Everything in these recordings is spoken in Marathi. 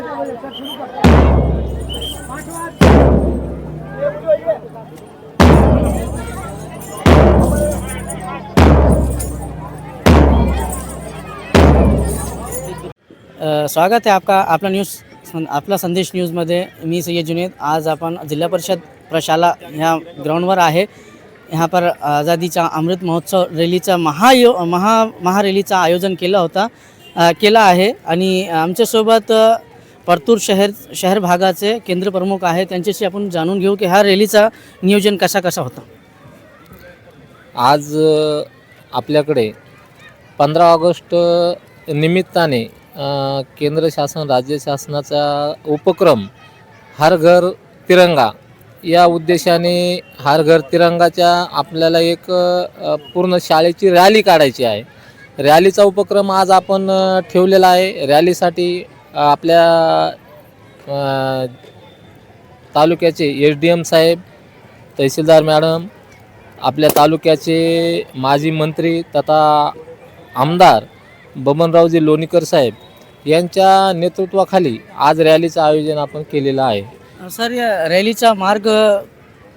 स्वागत है आपका आपला न्यूज आपला संदेश न्यूजमध्ये मी सय्यद जुनेद. आज आपण जिल्हा परिषद प्रशाला ह्या ग्राउंडवर आहे. ह्या पर आझादीचा अमृत महोत्सव रॅलीचा महायो महा महारॅलीचं आयोजन केलं होता. केला आहे. आणि आमच्यासोबत परतूर शहर शहर भागाचे केंद्र प्रमुख आहे त्यांच्याशी आपण जाणून घेऊ की ह्या रॅलीचा नियोजन कसा कसा होता? आज आपल्याकडे पंधरा ऑगस्ट निमित्ताने केंद्र शासन राज्य शासनाचा उपक्रम हर घर तिरंगा या उद्देशाने हर घर तिरंगाच्या आपल्याला एक पूर्ण शाळेची रॅली काढायची आहे. रॅलीचा उपक्रम आज आपण ठेवलेला आहे. रॅलीसाठी आपल्या तालुक्याचे एस डी एम साहेब तहसीलदार मॅडम आपल्या तालुक्याचे माजी मंत्री तथा आमदार बबनरावजी लोणीकर साहेब यांच्या नेतृत्वाखाली आज रॅलीचं आयोजन आपण केलेलं आहे. सर या रॅलीचा मार्ग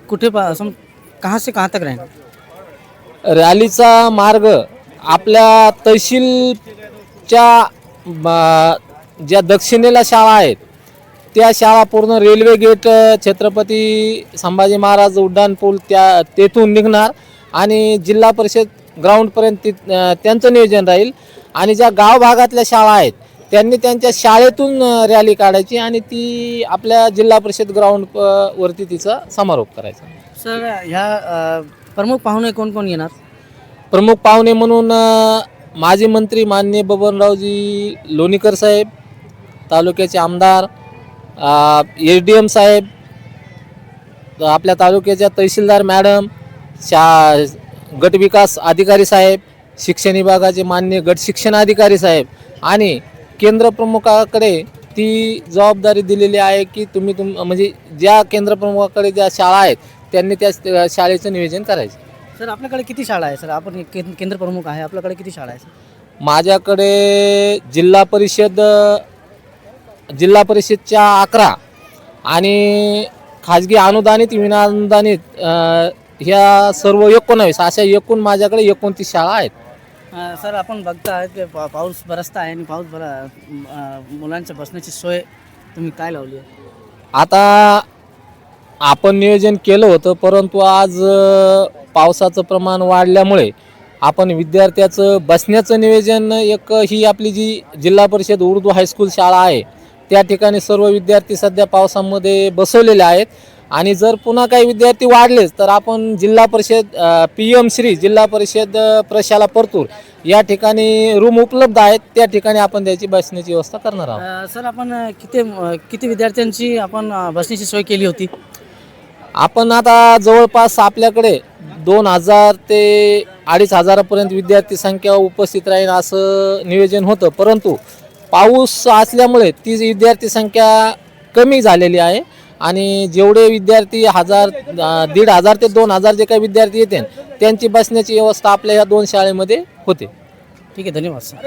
कुठे सम कहाँ से कहाँ तक रहेगा रॅलीचा मार्ग आपल्या तहसीलच्या ज्या दक्षिणेला शाळा आहेत त्या शाळा पूर्ण रेल्वे गेट छत्रपती संभाजी महाराज उड्डाण पूल त्या तेथून निघणार आणि जिल्हा परिषद ग्राउंडपर्यंत ति त्यांचं नियोजन राहील. आणि ज्या गाव भागातल्या शाळा आहेत त्यांनी त्यांच्या शाळेतून रॅली काढायची आणि ती आपल्या जिल्हा परिषद ग्राउंड वरती तिचा समारोप करायचा. सर ह्या प्रमुख पाहुणे कोण कोण येणार? प्रमुख पाहुणे म्हणून माजी मंत्री माननीय बबनरावजी लोणीकर साहेब तालुक्याचे आमदार एस डी एम साहेब आपल्या तालुक्याच्या तहसीलदार मॅडम शा गट विकास अधिकारी साहेब शिक्षण विभागाचे मान्य गट शिक्षण अधिकारी साहेब आणि केंद्र प्रमुखाकडे ती जबाबदारी दिलेली आहे की तुम्ही तुम म्हणजे ज्या केंद्र प्रमुखाकडे ज्या शाळा आहेत त्यांनी त्या शाळेचं नियोजन करायचं. सर आपल्याकडे किती शाळा आहे सर आपण एक केंद्र केंद्र प्रमुख आहे आपल्याकडे किती शाळा आहे सर माझ्याकडे जिल्हा परिषद जिल्हा परिषदच्या अकरा आणि खाजगी अनुदानित विनानुदानित अ, ह्या सर्व एकोणावीस अशा एकूण माझ्याकडे एकोणतीस शाळा आहेत. अ, सर आपण बघता की पा पाऊस बरसता आहे आणि पाऊस बरा अ, मुलांच्या बसण्याची सोय तुम्ही काय लावली आहे? आता आपण नियोजन केलं होतं परंतु आज अ, पावसाचं प्रमाण वाढल्यामुळे आपण विद्यार्थ्याचं बसण्याचं नियोजन एक ही आपली जी जिल्हा परिषद उर्दू हायस्कूल शाळा आहे त्या ठिकाणी सर्व विद्यार्थी सध्या पावसामध्ये बसवलेले आहेत. आणि जर पुन्हा काही विद्यार्थी वाढलेच तर आपण जिल्हा परिषद पी एम श्री जिल्हा परिषद प्रशाला परतूर या ठिकाणी रूम उपलब्ध आहेत. त्या ठिकाणी आपण त्याची बसण्याची व्यवस्था करणार आहोत. सर आपण किती किती विद्यार्थ्यांची आपण बसण्याची सोय केली होती? आपण आता जवळपास आपल्याकडे दोन हजार ते अडीच हजारापर्यंत विद्यार्थी संख्या उपस्थित राहील असं नियोजन होतं. परंतु पाऊस असल्यामुळे ती विद्यार्थी संख्या कमी झालेली आहे. आणि जेवढे विद्यार्थी हजार दीड हजार ते दोन हजार जे काही विद्यार्थी येतील त्यांची बसण्याची व्यवस्था आपल्या या दोन शाळेमध्ये होते. ठीक आहे धन्यवाद सर.